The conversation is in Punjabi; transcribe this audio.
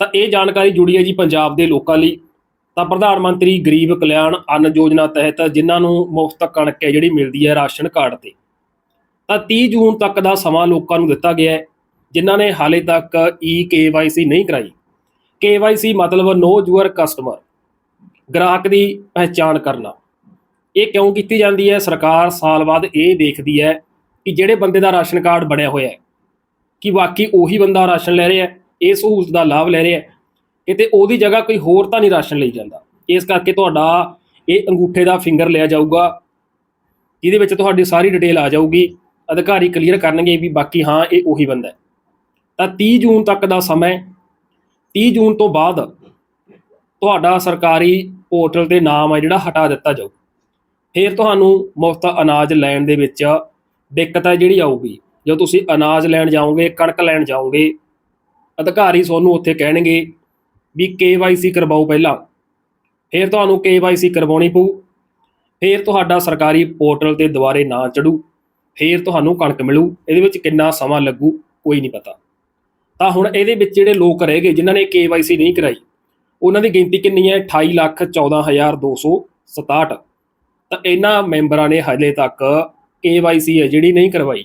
ਤਾਂ ਇਹ ਜਾਣਕਾਰੀ ਜੁੜੀ ਹੈ ਜੀ ਪੰਜਾਬ ਦੇ ਲੋਕਾਂ ਲਈ। ਤਾਂ ਪ੍ਰਧਾਨ ਮੰਤਰੀ ਗਰੀਬ ਕਲਿਆਣ ਅੰਨ ਯੋਜਨਾ ਤਹਿਤ ਜਿਨ੍ਹਾਂ ਨੂੰ ਮੁਫਤ ਕਣਕ ਹੈ, ਜਿਹੜੀ ਮਿਲਦੀ ਹੈ ਰਾਸ਼ਨ ਕਾਰਡ ਤੇ। ਤਾਂ 30 ਜੂਨ ਤੱਕ ਦਾ ਸਮਾਂ ਲੋਕਾਂ ਨੂੰ ਦਿੱਤਾ ਗਿਆ ਹੈ, ਜਿਨ੍ਹਾਂ ਨੇ ਹਾਲੇ ਤੱਕ ਈ ਕੇਵਾਈਸੀ ਨਹੀਂ ਕਰਾਈ। ਕੇਵਾਈਸੀ ਮਤਲਬ ਨੋ ਯੂਅਰ ਕਸਟਮਰ, ਗ੍ਰਾਹਕ ਦੀ ਪਹਿਚਾਣ ਕਰਨਾ। ਇਹ ਕਿਉਂ ਕੀਤੀ ਜਾਂਦੀ ਹੈ? ਸਰਕਾਰ ਸਾਲ ਬਾਅਦ ਇਹ ਦੇਖਦੀ ਹੈ ਕਿ ਜਿਹੜੇ ਬੰਦੇ ਦਾ ਰਾਸ਼ਨ ਕਾਰਡ ਬਣਿਆ ਹੋਇਆ ਹੈ, ਕਿ ਵਾਕਈ ਉਹੀ ਬੰਦਾ ਰਾਸ਼ਨ ਲੈ ਰਿਹਾ ਹੈ। ਇਹ ਸਹੂਲਤ ਦਾ ਲਾਭ ਲੈ ਰਿਹਾ ਕਿਤੇ ਉਹਦੀ ਜਗ੍ਹਾ ਕੋਈ ਹੋਰ ਤਾਂ ਨਹੀਂ ਰਾਸ਼ਨ ਲਈ ਜਾਂਦਾ। ਇਸ ਕਰਕੇ ਤੁਹਾਡਾ ਇਹ ਅੰਗੂਠੇ ਦਾ ਫਿੰਗਰ ਲਿਆ ਜਾਊਗਾ। ਜਿਹਦੇ ਵਿੱਚ ਤੁਹਾਡੀ ਸਾਰੀ ਡਿਟੇਲ ਆ ਜਾਊਗੀ। ਅਧਿਕਾਰੀ ਕਲੀਅਰ ਕਰਨਗੇ ਵੀ ਬਾਕੀ ਹਾਂ, ਇਹ ਉਹੀ ਬੰਦਾ ਹੈ। ਤਾਂ 30 ਜੂਨ ਤੱਕ ਦਾ ਸਮਾਂ ਹੈ। 30 ਜੂਨ ਤੋਂ ਬਾਅਦ ਤੁਹਾਡਾ ਸਰਕਾਰੀ ਪੋਰਟਲ ਤੇ ਨਾਮ ਹੈ ਜਿਹੜਾ, ਹਟਾ ਦਿੱਤਾ ਜਾਊ। ਫਿਰ ਤੁਹਾਨੂੰ ਮੁਫਤ ਅਨਾਜ ਲੈਣ ਦੇ ਵਿੱਚ ਦਿੱਕਤ ਹੈ ਜਿਹੜੀ ਆਊਗੀ। ਜਦੋਂ ਤੁਸੀਂ ਅਨਾਜ ਲੈਣ ਜਾਓਗੇ, ਕਣਕ ਲੈਣ ਜਾਓਗੇ ਅਧਿਕਾਰੀ ਤੁਹਾਨੂੰ ਉੱਥੇ ਕਹਿਣਗੇ ਵੀ KYC ਕਰਵਾਓ ਪਹਿਲਾਂ। ਫਿਰ ਤੁਹਾਨੂੰ KYC ਕਰਵਾਉਣੀ ਪਊ। ਫਿਰ ਤੁਹਾਡਾ ਸਰਕਾਰੀ ਪੋਰਟਲ ਤੇ ਦੁਬਾਰੇ ਨਾਂ ਚੜੂ। ਫਿਰ ਤੁਹਾਨੂੰ ਕਣਕ ਮਿਲੂ। ਇਹਦੇ ਵਿੱਚ ਕਿੰਨਾ ਸਮਾਂ ਲੱਗੂ, ਕੋਈ ਨਹੀਂ ਪਤਾ। ਤਾਂ ਹੁਣ ਇਹਦੇ ਵਿੱਚ ਜਿਹੜੇ ਲੋਕ ਰਹਿ ਗਏ, ਜਿਨ੍ਹਾਂ ਨੇ KYC ਨਹੀਂ ਕਰਾਈ, ਉਹਨਾਂ ਦੀ ਗਿਣਤੀ ਕਿੰਨੀ ਹੈ? 28 ਲੱਖ 14267 ਤਾਂ ਇਹਨਾਂ ਮੈਂਬਰਾਂ ਨੇ ਹਜੇ ਤੱਕ KYC ਹੈ ਜਿਹੜੀ ਨਹੀਂ ਕਰਵਾਈ।